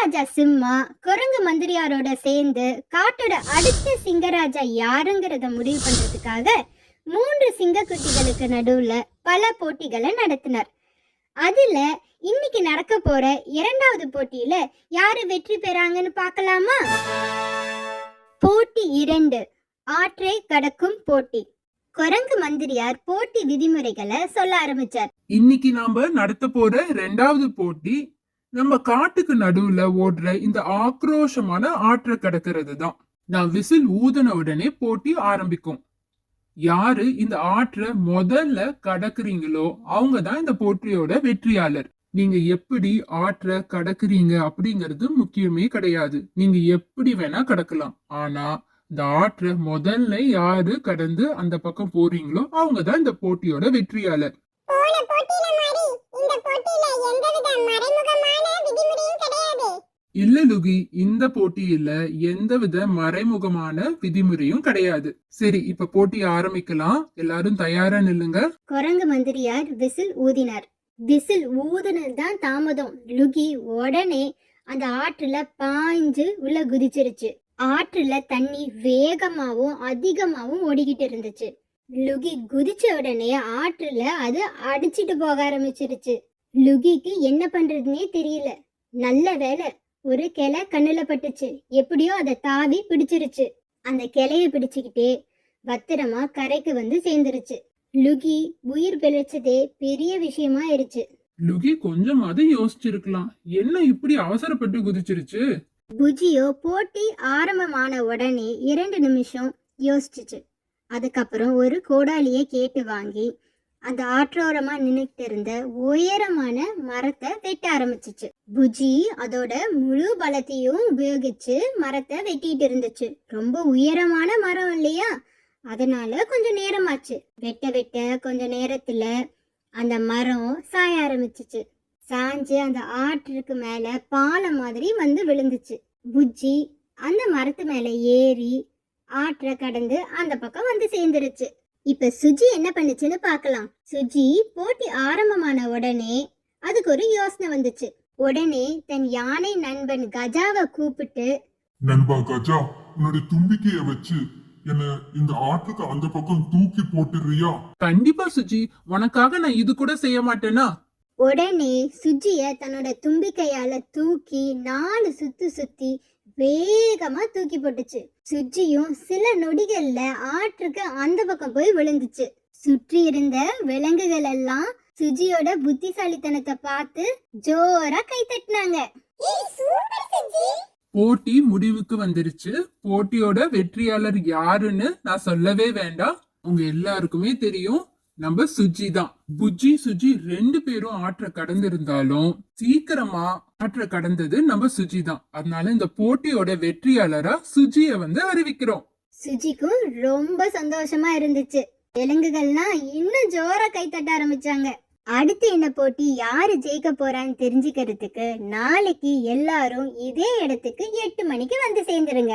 சிங்கராஜா சிம்மா குரங்கு மந்திரியாரோட சேர்ந்து காட்டோட அடுத்த சிங்கராஜா யாருங்கிறத முடிவு பண்றதுக்காக மூன்று சிங்கக்குட்டிகளுக்கு நடுவுல பல போட்டிகளை நடத்தினார். அதுல இன்னைக்கு நடக்க போற இரண்டாவது போட்டியில யாரு வெற்றி பெறாங்கன்னு பார்க்கலாமா? போட்டி இரண்டு ஆற்றை கடக்கும் போட்டி. குரங்கு மந்திரியார் போட்டி விதிமுறைகளை சொல்ல ஆரம்பிச்சார். இன்னைக்கு நாம நடத்த போற ரெண்டாவது போட்டி நம்ம காட்டுக்கு நடுவுல ஓடுற இந்த ஆக்ரோஷமான ஆற்றை கடக்கிறது தான். நான் விசில் ஊதன உடனே போட்டி ஆரம்பிக்கும். யாரு இந்த ஆற்றை முதல்ல கடக்குறீங்களோ அவங்க தான் இந்த போட்டியோட வெற்றியாளர். நீங்க எப்படி ஆற்றை கடக்குறீங்க அப்படிங்கிறது முக்கியமே கிடையாது. நீங்க எப்படி வேணா கடக்கலாம். ஆனா இந்த ஆற்றை முதல்ல யாரு கடந்து அந்த பக்கம் போறீங்களோ அவங்க தான் இந்த போட்டியோட வெற்றியாளர் போன போட்டியில மாதிரி இந்த போட்டியில எந்தவித மறைமுகமான விதிமுறையும் கிடையாது இல்ல லுகி இந்த போட்டியில எந்தவித மறைமுகமான விதிமுறையும் கிடையாது. சரி இப்ப போட்டி ஆரம்பிக்கலாம். எல்லாரும் தயாரா நில்லுங்க. குரங்கு மந்திரியார் விசில் ஊதினார். விசில் ஊதுனது தான் தாமதம். லுகி உடனே அந்த ஆற்றுல பாய்ஞ்சு உள்ள குதிச்சிருச்சு. ஆற்றுல தண்ணி வேகமாவும் அதிகமாவும் ஓடிக்கிட்டு இருந்துச்சு. லுகி குதிச்ச உடனே ஆற்றுல அது அடிச்சிட்டு போக ஆரம்பிச்சிருச்சு. லுகிக்கு என்ன பண்றதுன்னே தெரியல. நல்ல வேலை ஒரு கிளை கண்ணுல பட்டுச்சு. எப்படியோ அதை தாவி பிடிச்சிருச்சு. அந்த கிளைய பிடிச்சுக்கிட்டே பத்திரமா கரைக்கு வந்து சேர்ந்துருச்சு. லுகி உயிர் பிழைச்சதே பெரிய விஷயமா ஆயிருச்சு. லுகி கொஞ்சமாவது யோசிச்சிருக்கலாம். என்ன இப்படி அவசரப்பட்டு குதிச்சிருச்சு? புஜியோ போட்டி ஆரம்பமான உடனே இரண்டு நிமிஷம் யோசிச்சுச்சு. அதுக்கப்புறம் ஒரு கோடாலியை கேட்டு வாங்கி அந்த ஆற்றோரமா நின்றுட்டு இருந்த உயரமான மரத்தை வெட்ட ஆரம்பிச்சிச்சு. புஜி அதோட முழு பலத்தையும் உபயோகிச்சு மரத்தை வெட்டிட்டு இருந்துச்சு. ரொம்ப உயரமான மரம் இல்லையா? அதனால கொஞ்சம் நேரமாச்சு. வெட்ட வெட்ட கொஞ்ச நேரத்துல அந்த மரம் சாய ஆரம்பிச்சிச்சு. சாஞ்சு அந்த ஆற்றுக்கு மேல பாலம் மாதிரி வந்து விழுந்துச்சு. புஜ்ஜி அந்த மரத்து மேல ஏறி ஆற்றை கடந்து அந்த பக்கம் வந்து சேர்ந்துருச்சு. இப்ப சுஜி என்ன பண்ணுச்சுன்னு பார்க்கலாம் சுஜி போட்டி ஆரம்பமான உடனே அதுக்கு ஒரு யோசனை வந்துச்சு. உடனே தன் யானை நண்பன் கஜாவை கூப்பிட்டு நண்பா கஜா உன்னுடைய தும்பிக்கைய வச்சு என்ன இந்த ஆற்றுக்கு அந்த பக்கம் தூக்கி போட்டுறியா கண்டிப்பா சுஜி உனக்காக நான் இது கூட செய்ய மாட்டேனா? உடனே சுஜிய தன்னோட தும்பிக்கையால தூக்கி நாலு சுத்து சுத்தி வேகமா தூக்கி போட்டுச்சு. சுஜியும் சில நொடிகள்ல ஆற்றுக்கு அந்த பக்கம் போய் விழுந்துச்சு. சுற்றி இருந்த விலங்குகள் எல்லாம் சுஜியோட புத்திசாலித்தனத்தை பார்த்து ஜோரா கை தட்டினாங்க. ஏய் சூப்பர் சுஜி. போட்டி முடிவுக்கு வந்துருச்சு. போட்டியோட வெற்றியாளர் யாருன்னு நான் சொல்லவே வேண்டாம். உங்க எல்லாருக்குமே தெரியும். நம்ம சுஜி தான். புஜ்ஜி சுஜி ரெண்டு பேரும் ஆற்ற கடந்திருந்தாலும் சீக்கிரமா ஆற்ற கடந்தது நம்ம சுஜி தான். அதனால இந்த போட்டியோட வெற்றியாளரா சுஜிய வந்து அறிவிக்கிறோம். சுஜிக்கும் ரொம்ப சந்தோஷமா இருந்துச்சு. விலங்குகள்லாம் இன்னும் ஜோரா கை தட்ட ஆரம்பிச்சாங்க. அடுத்து என்ன போட்டி யாரு ஜெயிக்க போறான்னு தெரிஞ்சுக்கிறதுக்கு நாளைக்கு எல்லாரும் இதே இடத்துக்கு எட்டு மணிக்கு வந்து சேர்ந்துருங்க.